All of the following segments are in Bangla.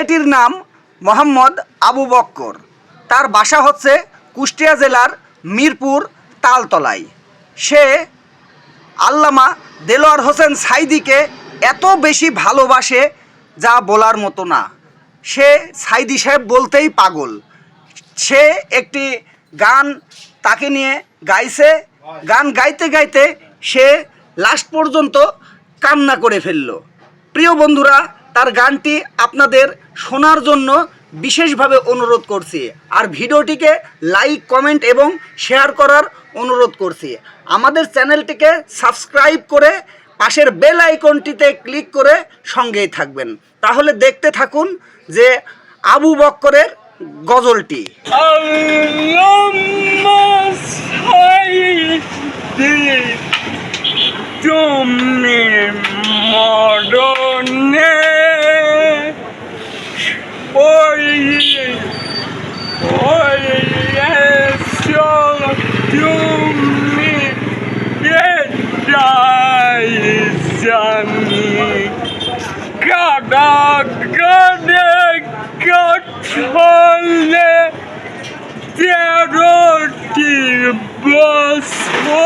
ছেলেটির নাম মোহাম্মদ আবু বক্কর। তার বাসা হচ্ছে কুষ্টিয়া জেলার মিরপুর তালতলায়। সে আল্লামা দেলোয়ার হোসেন সাইদিকে এত বেশি ভালোবাসে যা বলার মতো না। সে সাইদি সাহেব বলতেই পাগল। সে একটি গান তাকে নিয়ে গাইছে। গান গাইতে গাইতে সে লাস্ট পর্যন্ত কান্না করে ফেলল। প্রিয় বন্ধুরা, তার গানটি আপনাদের শোনার জন্য বিশেষভাবে অনুরোধ করছি। আর ভিডিওটিকে লাইক, কমেন্ট এবং শেয়ার করার অনুরোধ করছি। আমাদের চ্যানেলটিকে সাবস্ক্রাইব করে পাশের বেল আইকনটিতে ক্লিক করে সঙ্গেই থাকবেন। তাহলে দেখতে থাকুন যে আবু বক্করের গজলটি আল্লামা সাইদি তুমি মরণে ওই ওই এসো তুমি এটাই জানি কাদে কাঠলে তেরোটি বছর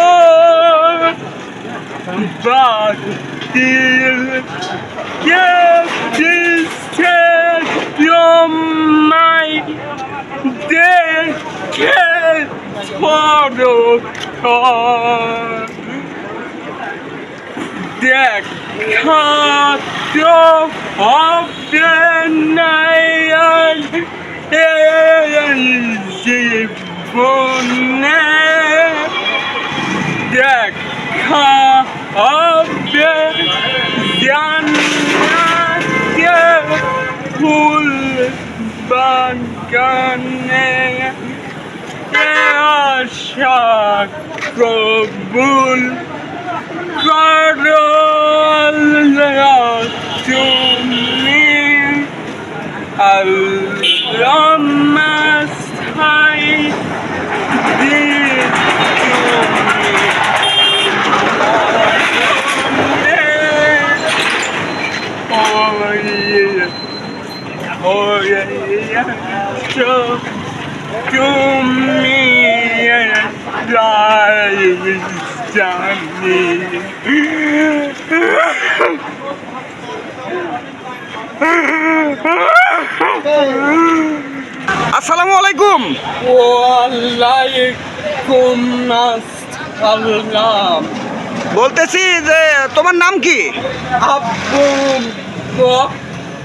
বাতিল কেটিছে তোমায় দেখে পড়ো দেখা তো হবে Abdenayan Zibone Dekha Abde Zyanate Kulbagane Aşa Kabul Kabul তুমি জানি আসসালামু আলাইকুম ওয়ালাইকুম আসসালাম বলতেছি যে তোমার নাম কি আব্বু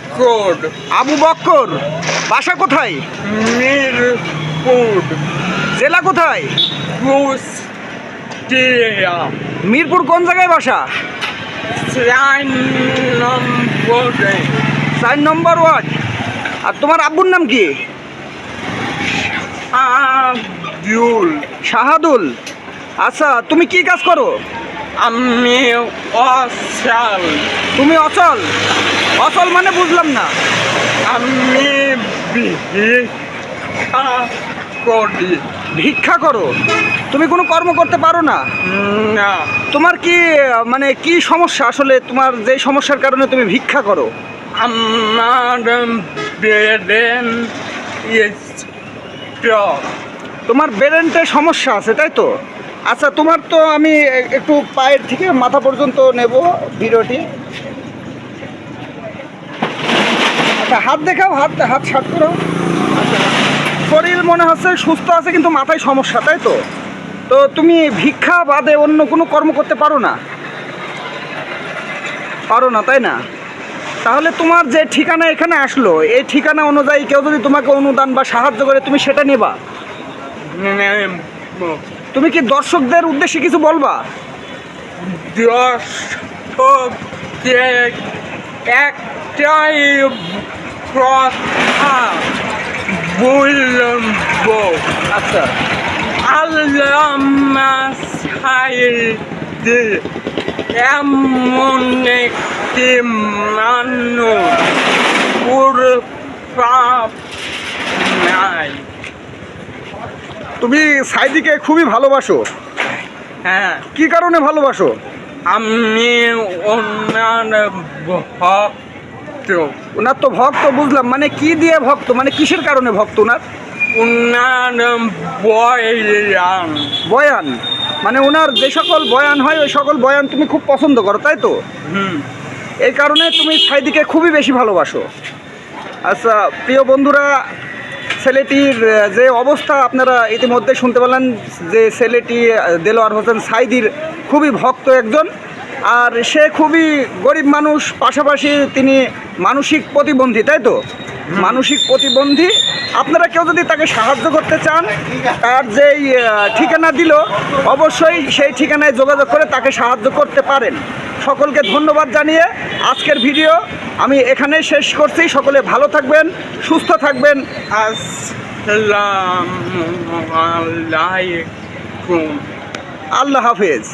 বকর আবু বক্কর বাসা কোথায়? মিরপুর। জেলা কোথায়? কুষ্টিয়া। মিরপুর কোন জায়গায় বাসা? চার নম্বরে চার নম্বর ওয়ার্ড। আর তোমার আব্বুর নাম কি? শাহাদুল। আচ্ছা তুমি কি কাজ করো? আমি অসাল তুমি অচল? অচল মানে বুঝলাম না। আমি ভিক্ষা করি। ভিক্ষা করো। তুমি কোনো কর্ম করতে পারো না। না। তোমার কি মানে কি সমস্যা? আসলে তোমার যে সমস্যার কারণে তুমি ভিক্ষা করো। আমার তোমার ব্রেনটে সমস্যা আছে তাই তো? আচ্ছা তোমার তো আমি একটু পায়ের থেকে মাথা পর্যন্ত নেব ভিডিওটি। আচ্ছা হাত দেখাও, হাত হাত শার্ট করো শরীর মনে হচ্ছে সুস্থ আছে, কিন্তু মাথায় সমস্যা, তাই তো? তো তুমি ভিক্ষা বাদে অন্য কোনো কর্ম করতে পারো না? পারো না, তাই না? তাহলে তোমার যে ঠিকানা এখানে আসলো, এই ঠিকানা অনুযায়ী কেউ যদি তোমাকে অনুদান বা সাহায্য করে, তুমি সেটা নেবা? তুমি কি দর্শকদের উদ্দেশ্যে কিছু বলবা? দর্শককে একটাই কথা বলব আচ্ছা। আল্লামা সাইদি এমন একটি মানুষ পুরো পাপ নাই। তুমি সাইদিকে খুবই ভালোবাসো। হ্যাঁ। কি কারণে ভালোবাসো? আমি ওনার ভক্ত ওনার তো ভক্ত বুঝলাম মানে কি দিয়ে ভক্ত? মানে কিসের কারণে ভক্ত ওনার বয়ান। মানে ওনার যে সকল বয়ান হয় ওই সকল বয়ান তুমি খুব পছন্দ করো তাই তো? হুম। এই কারণে তুমি সাইদিকে খুবই বেশি ভালোবাসো। আচ্ছা প্রিয় বন্ধুরা ছেলেটির যে অবস্থা আপনারা ইতিমধ্যে শুনতে পেলেন যে ছেলেটি দেলোয়ার হোসেন সাইদির খুবই ভক্ত একজন। আর সে খুবই গরিব মানুষ পাশাপাশি তিনি মানসিক প্রতিবন্ধী তাই তো? মানসিক প্রতিবন্ধী। আপনারা কেউ যদি তাকে সাহায্য করতে চান তার যেই ঠিকানা দিল অবশ্যই সেই ঠিকানায় যোগাযোগ করে তাকে সাহায্য করতে পারেন। সকলকে ধন্যবাদ জানিয়ে আজকের ভিডিও আমি এখানে শেষ করছি। সকলে ভালো থাকবেন সুস্থ থাকবেন। আল্লাহ হাফেজ।